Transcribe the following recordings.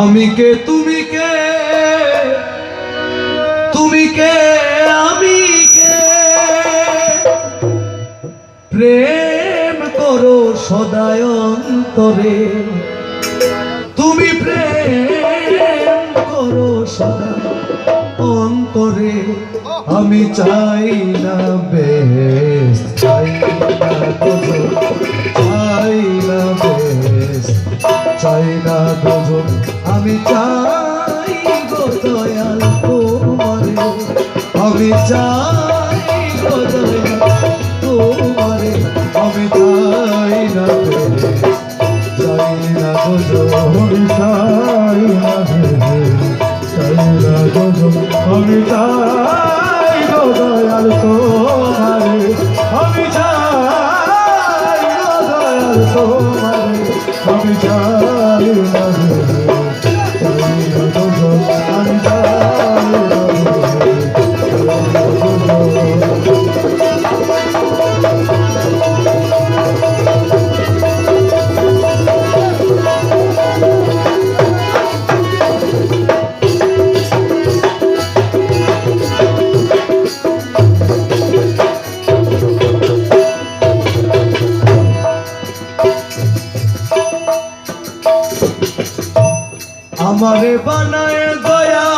আমি কে, তুমি কে? তুমি কে, আমি কে? প্রেম করো সদায় অন্তরে। তুমি প্রেম করো সদা অন্তরে। আমি চাই না বেশ, চাই না চাই না বেশ, চাই না দুজন আমি চাই গো দয়াল তোমারে। আমি চাই গো দয়াল তোমারে। আমি চাই না চাই না গো দুজন চাই না চাই না দুজন আমি চাই গো দয়াল তোমারে। আমি চাই গো দয়াল তোমারে। আমি চাই না আমারে বানায় দয়া।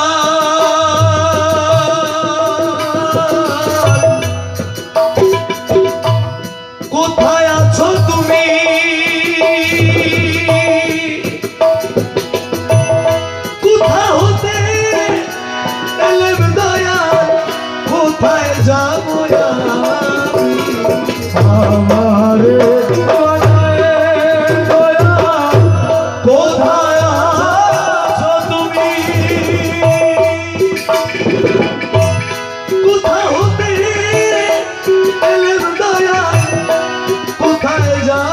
কোথায় আছো তুমি? কোথা হতে এলেম দয়া? কোথায় যাব আমারে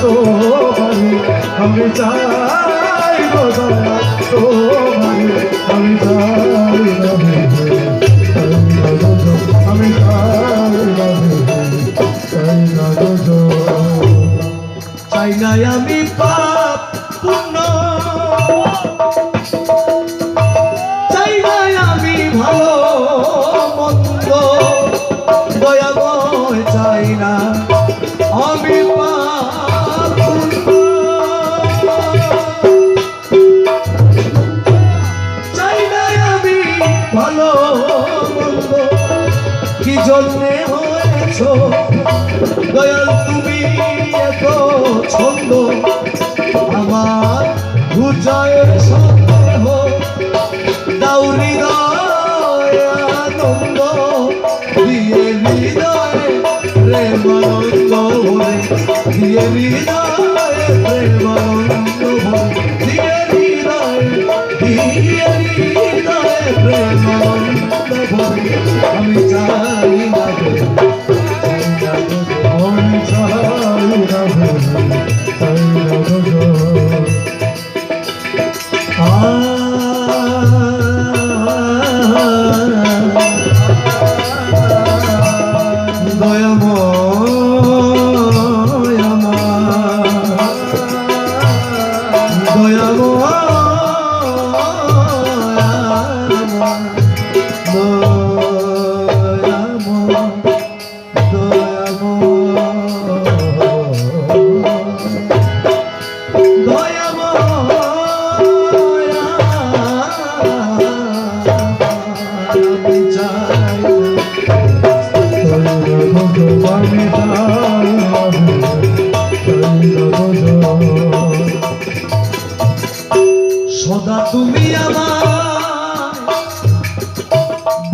তোমারে আমি চাই দয়াল তোমারে আমি চাই আমি চাই চাই না আমি পাপ। দয়াল তুমি এত ছন্দ, আমার ঘুচায়ের সন্দেহ। হৃদয় আনন্দ, দিয়ে হৃদয়ে প্রেমানন্দ ভরে, দিয়ে হৃদয়ে প্রেমানন্দ আমি চাই সদা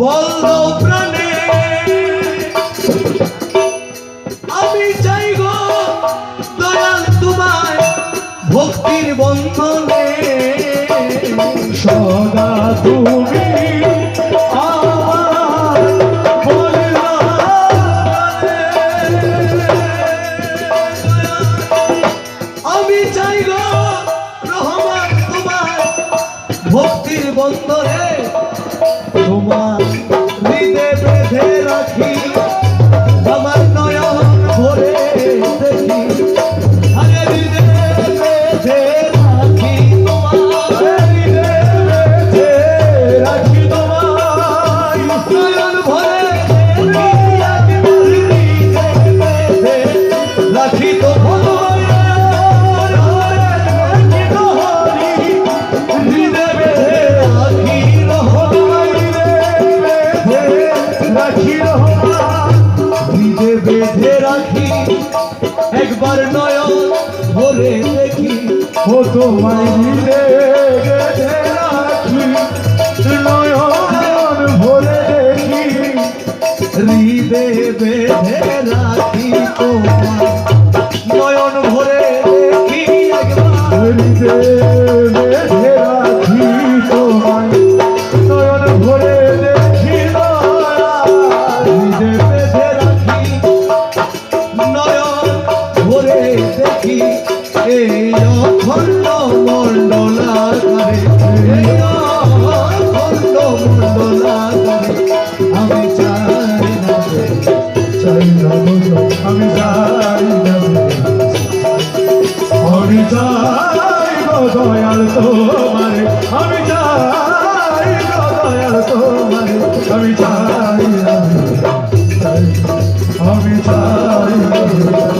বলো প্রাণে, আমি চাই গো দয়াল তোমায় ভক্তির বন্ধনে। সদা তুমি আমি চাই গো রহমান তোমার ভক্তির বন্ধনে। তোমার ভরে দেখি ও তোমায় মিলে গেছে রাখি। নয়ন ভরে দেখি হৃদয় বেঁধে রাখি তোমার ভরে দেখি এই অখণ্ড মণ্ডলাকারে এই অখণ্ড মণ্ডলাকারে আমি চাই না চাই না আমি চাই না। আমি চাই দয়াল তোমারে আমি চাই দয়াল তোমারে আমি চাই, আমি চাই